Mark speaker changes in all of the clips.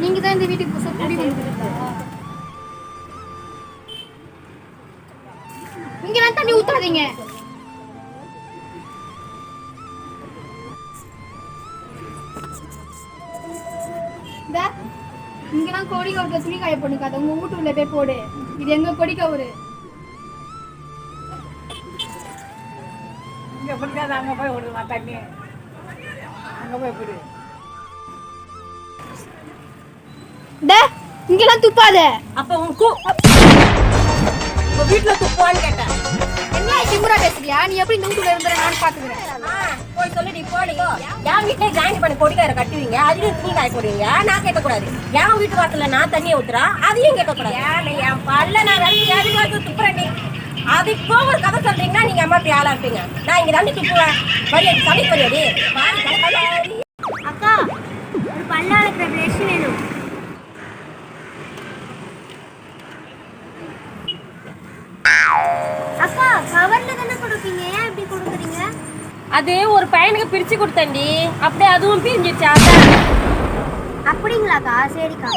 Speaker 1: நீங்க தான் இந்த வீட்டுக்கு புதுசா குடி வந்துருக்கீங்களா இங்கெல்லாம் தண்ணி ஊத்தாதீங்க. இங்கெல்லாம் கொடி கவுட்ல துணி காய போட்டுக்காத. உங்க வீட்டு உள்ள போய் போடு. இது எங்க கொடி கவுரு?
Speaker 2: இங்க பிடிக்காத அங்க போய் விடுமா தண்ணி. அங்க போய் விடு
Speaker 1: இந்த, இங்கெல்லாம் துப்பாத.
Speaker 3: அப்ப உன் கூ உங்க வீட்டுல துப்புவான்னு கேட்டேன்.
Speaker 1: என்ன திமுறா பேசுறியா? நீ எப்படி வீட்டுல இருந்துற? நான் பாத்துக்கிறேன்.
Speaker 3: போய் சொல்லுடி போடி. என் வீட்டுல ஜாயின் பண்ணி கொடிக்கார கட்டுவீங்க. அதையும் துணி காய போடுவீங்க. நான் கேட்கக்கூடாது. என் வீட்டு வாசல்ல நான் தண்ணியை ஊத்துறா? அதையும் கேட்கக்கூடாது. ஏன் என் பல்ல நான் ரெண்டு வாரத்து துப்புறேன்டி அதுக்கும் ஒரு கதை சொல்றீங்கன்னா நீங்க அம்மா இப்படி ஆளா இருப்பீங்க நான் இங்க தண்ணி துப்புவேன். வழியடி சமைக்க வழியடி அது ஒரு பையனுக்கு பிரிச்சு கொடுத்தேன்டி. அப்படியே அதுவும் பிரிஞ்சிருச்சு அதான்.
Speaker 4: அப்படிங்களாக்கா சரிக்கா.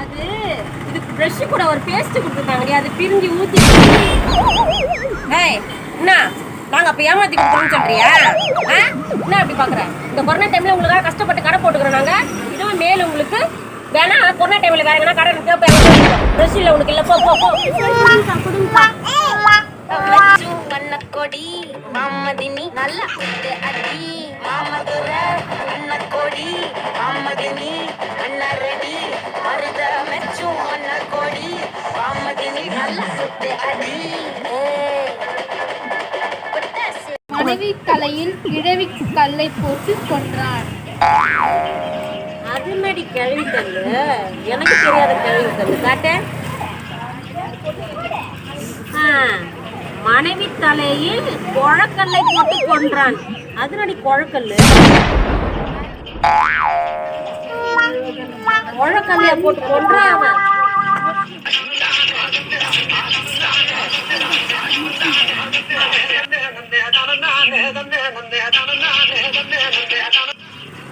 Speaker 3: அது இதுக்கு ப்ரஷ் கூட ஒரு பேஸ்ட் கொடுத்துருக்காங்கடி அது பிரிஞ்சு ஊத்தி ஏய் என்ன நாங்க அப்ப ஏமாத்தி கொடுத்தோம்னு சொல்றியா? என்ன அப்படி பாக்குற? இந்த கொரோனா டைம்ல உங்களுக்காக கஷ்டப்பட்டு கடை போட்டுக்கிறோம் நாங்க. இதுவும் மேல உங்களுக்கு. வேணா கொரோனா டைம்ல வேற எங்கன்னா கடை இருக்கு ப்ரஷ் இல்ல உனக்கு. இல்ல போ போ
Speaker 5: மச்சு வண்ணக்கொடி மாமதினி நல்ல குத்து அடி. மாமதுர வண்ணக்கொடி மாமதினி அண்ணரடி மருத மெச்சு வண்ணக்கொடி மாமதினி நல்ல குத்து அடி.
Speaker 1: மனைவி தலையில் கிழவி கல்லை போட்டு கொன்றான்
Speaker 3: அது என்னடி கழுவி தள்ளு? எனக்கு தெரியாத கழுவி தள்ளு. காட்ட. மனைவி தலையில் குழக்கல்லை போட்டு கொன்றான். அதனடி நடி குழக்கல்லு? குழக்கல்லைய போட்டு கொன்றான் அவன்?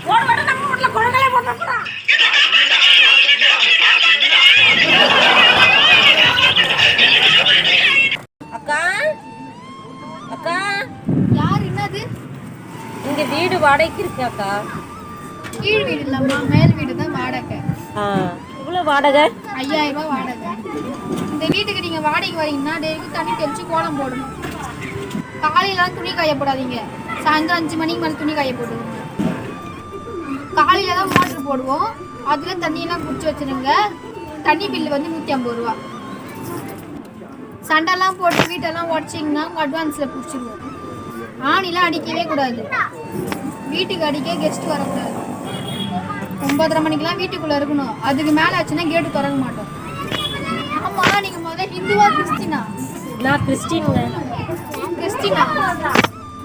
Speaker 3: ஓட நம்ம வீட்டுல குழந்தைய போட்டா வாடகைக்கு இருக்கு அக்கா?
Speaker 1: கீழ் வீடு இல்லம்மா மேல் வீடு தான் வாடகை.
Speaker 3: இவ்வளோ வாடகை?
Speaker 1: ஐயாயிரம் ரூபாய் வாடகை. இந்த வீட்டுக்கு நீங்க வாடகைக்கு வரீங்கன்னா டெய்லி தண்ணி தெளிச்சு கோலம் போடணும். காலையிலாம் துணி காய போடாதீங்க சாயந்தரம் அஞ்சு மணிக்கு மேலே துணி காய போடுவோம் காலையில தான் மோட்டர் போடுவோம். அதுல தண்ணியெல்லாம் பிடிச்சி வச்சிருங்க. தண்ணி பில்லு வந்து நூற்றி ஐம்பது ரூபா. சண்டைலாம் போட்டு வீட்டெல்லாம் உடச்சிங்கன்னா அட்வான்ஸில் பிடிச்சிருவோம். ஆணிலாம் அடிக்கவே கூடாது. வீட்டுக்கு அடிக்க கெஸ்ட் வரக்கூடாது ஒன்பதரை மணிக்கெல்லாம் வீட்டுக்குள்ள இருக்கணும். அதுக்கு மேல ஆச்சுன்னா கேட்டு திறக்க மாட்டோம். ஆமா நீங்க முதல்ல ஹிந்துவா கிறிஸ்டினா?
Speaker 3: நான் கிறிஸ்டின்ங்க.
Speaker 1: கிறிஸ்டினா?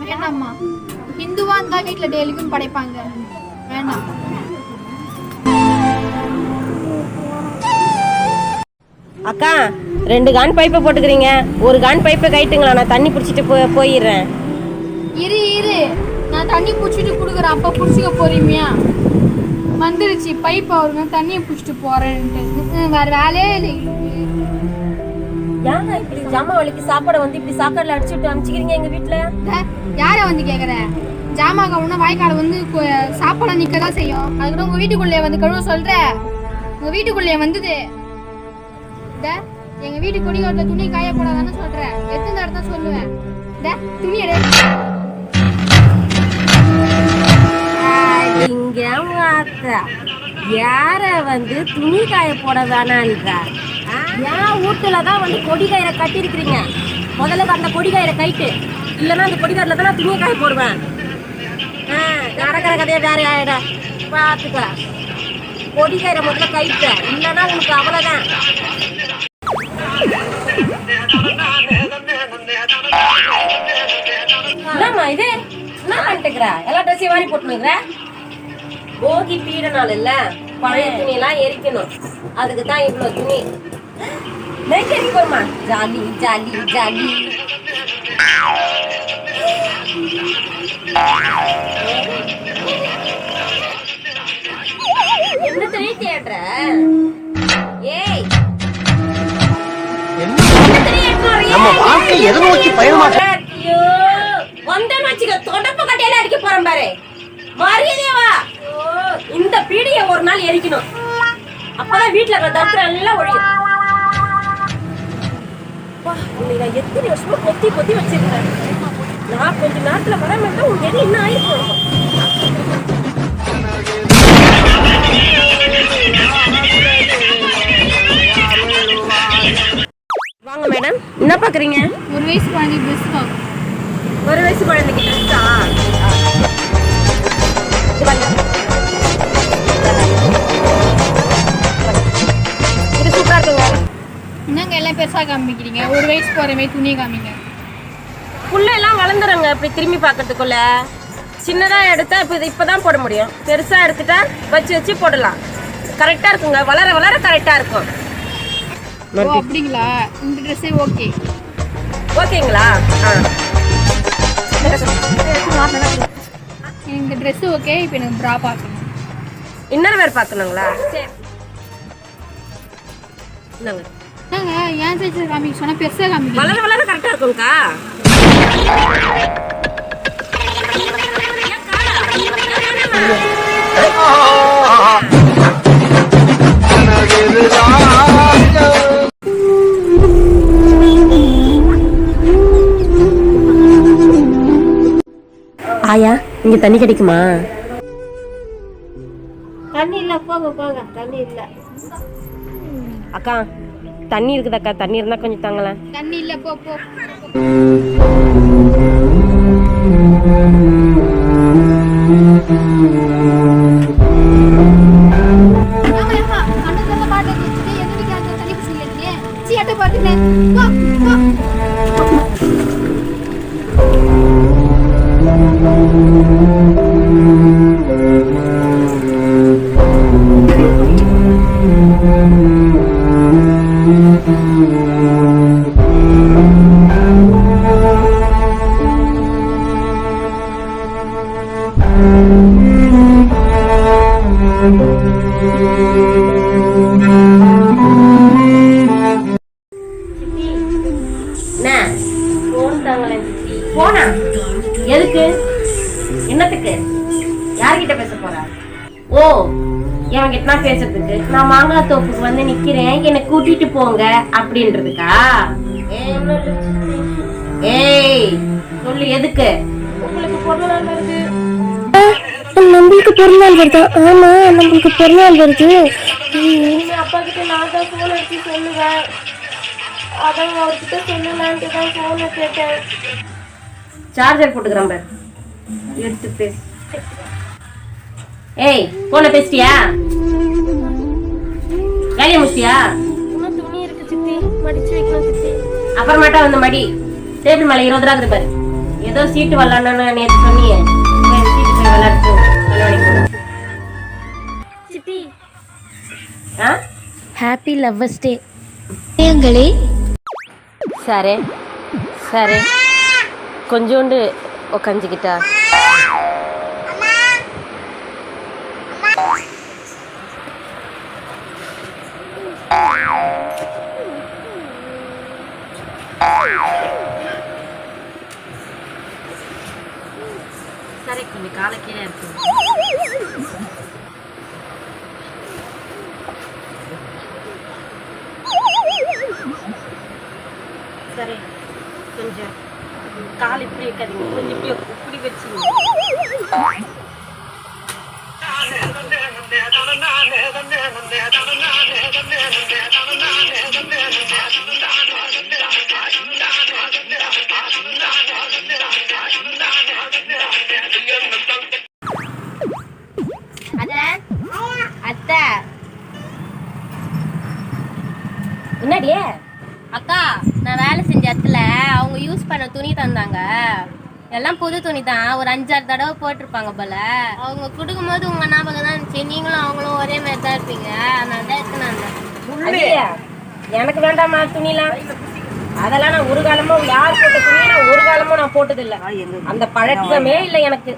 Speaker 1: வேணாம்மா ஹிந்துவா இருந்தா வீட்டுல டெய்லிக்கும் படைப்பாங்க. வேணாம்
Speaker 3: அக்கா ரெண்டு கான் பைப்பை போட்டுக்கிறீங்க. ஒரு கான் பைப்பை கைட்டுங்களா? நான் தண்ணி பிடிச்சிட்டு போய் போயிடுறேன்.
Speaker 1: நான் தண்ணி பிடிச்சிட்டு கொடுக்குறேன். அப்ப பிடிச்சிக்க போறீமியா? வந்துருச்சு. பைப் அவருங்க தண்ணியை பிடிச்சிட்டு போறேன்ட்டு. வேற வேலையே இல்லை
Speaker 3: ஏங்க இப்படி ஜாமா வலிக்கு சாப்பாடை வந்து இப்படி சாக்கடையில் அடிச்சு விட்டு அனுப்பிச்சிக்கிறீங்க எங்க வீட்டுல
Speaker 1: யார வந்து கேக்குற? ஜாமாங்க ஒண்ணு வாய்க்கால வந்து சாப்பாடு நிக்க தான் செய்யும். அதுக்கு உங்க வீட்டுக்குள்ளே வந்து கழுவ சொல்ற? உங்க வீட்டுக்குள்ளே வந்தது. எங்க வீட்டு குடியோட துணி காய போடாதான்னு சொல்றேன் எத்தனை தான் சொல்லுவேன். துணி எடு.
Speaker 3: இங்க வாத்தா யார வந்து துணி காய போட வேணான்றார் என் வீட்டுல தான் வந்து கொடி கயிறை கட்டியிருக்கிறீங்க? முதல்ல அந்த கொடி கயிறை கைட்டு இல்லைன்னா அந்த கொடி கயிறுல தான் நான் காய போடுவேன். ஆ நடக்கிற கதையை வேற ஆயிட பார்த்துக்க. கொடி கயிறை முதல்ல கைட்ட இல்லைன்னா உனக்கு அவ்வளோதான் என்னம்மா இது? என்ன பண்ணிட்டுக்கிற எல்லா ட்ரெஸ்ஸையும் வாரி போட்டுனுங்கிற போகி பீட நாள் இல்ல பழைய துணி எல்லாம் எரிக்கணும். அதுக்கு தான் இவ்வளவு துணி. நெக்கரி போமா ஜாலி ஜாலி ஜாலி. என்ன துணி தேடுற? ஏய்.
Speaker 6: நம்ம வாழ்க்கை எதை நோக்கி பயணமா
Speaker 3: வந்தேன்னு வச்சுக்க தொடப்ப கட்டையில அடிக்க போறேன் பாரு. மரியாதையா இந்த பீடிய ஒரு நாள் எரிக்கணும். அப்பதான் வீட்டுல இருக்கிற தத்திரம் எல்லாம் ஒழியும். நான் எத்தனை வருஷமா கொத்தி கொத்தி வச்சிருக்கேன் நான் கொஞ்ச நேரத்துல வர மாட்டேன் உன் எது என்ன ஆயிருக்கும் வாங்க மேடம் என்ன பாக்குறீங்க
Speaker 1: ஒரு வயசு குழந்தை ட்ரெஸ்
Speaker 3: ஒரு வயசு குழந்தைக்கு ட்ரெஸ்ஸா
Speaker 1: என்னங்க எல்லாம் பெருசா காமிக்கிறீங்க. ஒரு வயசு போற மாதிரி துணியை காமிங்க.
Speaker 3: புள்ள எல்லாம் வளர்ந்துருங்க இப்படி திரும்பி பார்க்கறதுக்குள்ள. சின்னதா எடுத்தா இப்போ இது இப்பதான் போட முடியும். பெருசா எடுத்துட்டா வச்சு வச்சு போடலாம். கரெக்டா இருக்குங்க. வளர வளர கரெக்டா இருக்கும்.
Speaker 1: ஓ அப்படிங்களா? இந்த ட்ரெஸ்ஸே ஓகே
Speaker 3: ஓகேங்களா? ஆ.
Speaker 1: இந்த ட்ரெஸ் ஓகே இப்போ எனக்கு ப்ரா பார்க்கணும்.
Speaker 3: இன்னர் வேர் பார்க்கணுங்களா? சரி. இந்தாங்க.
Speaker 1: என்னங்க ஏன் சைஸ் காமிக்க? சொன்னா பெருசா காமிக்க.
Speaker 3: வளர வளர கரெக்டா இருக்கும்க்கா. ஆயா இங்க தண்ணி கிடைக்குமா?
Speaker 4: தண்ணி இல்ல போங்க போங்க. தண்ணி இல்ல.
Speaker 3: அக்கா தண்ணி இருக்குதாக்கா? தண்ணி இருந்தா கொஞ்சம் தாங்களேன்.
Speaker 1: தண்ணி போ போ. பாட்டு
Speaker 3: போன்? எதுக்கு? என்னத்துக்கு? யார்கிட்ட பேச போறா? ஓ என் கிட்ட பேசுறதுக்கு. நான் மாங்காய் தோப்புக்கு வந்து நிக்கிறேன். என்னை கூட்டிட்டு போங்க அப்படின்றதுக்கா? ஏய், சொல்லு எதுக்கு? உங்களுக்கு பொருளாதாரம்
Speaker 4: நம்மளுக்கு பிறநாள் வருதா? ஆமா நம்மளுக்கு பிறநாள் வருது.
Speaker 3: அப்பா கிட்ட நான் தான் போன் அடிச்சு சொல்லுவேன். அதான் அவர்கிட்ட சொல்லலான்ட்டு தான் போனை கேட்டேன். சார்ஜர் போட்டுக்கிறேன் பாரு. எடுத்து பேசு ஏய் போன பேசிட்டியா? வேலையை முடிச்சியா துணி இருக்கு சித்தி. மடிச்சு வைக்கணும் சித்தி. அப்புறமேட்டா வந்து மடி. டேபிள் மேல இருபது ரூபா இருக்கு பாரு. ஏதோ சீட்டு விளாடணும்னு நேற்று சொன்னியே. சீட்டு போய் விளையாட்டு சித்தி ஆ
Speaker 4: ஹாப்பி லவ்வர்ஸ் டே
Speaker 1: எங்களே
Speaker 3: సరే సరే కొంచెండు ఒక అంజిగిట సరే కొన్ని కాలకి సరే கால் இப்படி வைக்காதீங்க கொஞ்சம் இப்படி இப்படி வச்சுங்க.
Speaker 1: அத்தை.
Speaker 3: என்னடியே?
Speaker 7: அக்கா அவங்க யூஸ் பண்ண துணி தந்தாங்க. எல்லாம் புது துணி தான் ஒரு அஞ்சாறு தடவை போட்டிருப்பாங்க போல. அவங்க கொடுக்கும்போது உங்க ஞாபகம் தான் இருந்துச்சு. நீங்களும் அவங்களும் ஒரே மாதிரி தான் இருப்பீங்க. அதனால தான்
Speaker 3: ஐயா, எனக்கு வேண்டாமா துணிலாம். அதெல்லாம் நான் ஒரு காலமும் யார் போட்ட துணியை நான் ஒரு காலமும் நான் போட்டது இல்ல அந்த பழக்கமே இல்ல எனக்கு.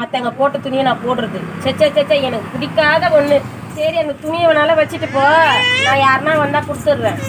Speaker 3: மத்தவங்க போட்ட துணியை நான் போடுறது. செச்ச செச்ச எனக்கு பிடிக்காத ஒண்ணு. சரி அந்த துணியை வேணாலும் வச்சுட்டு போ. நான் யாருன்னா வந்தா கொடுத்துடுறேன்.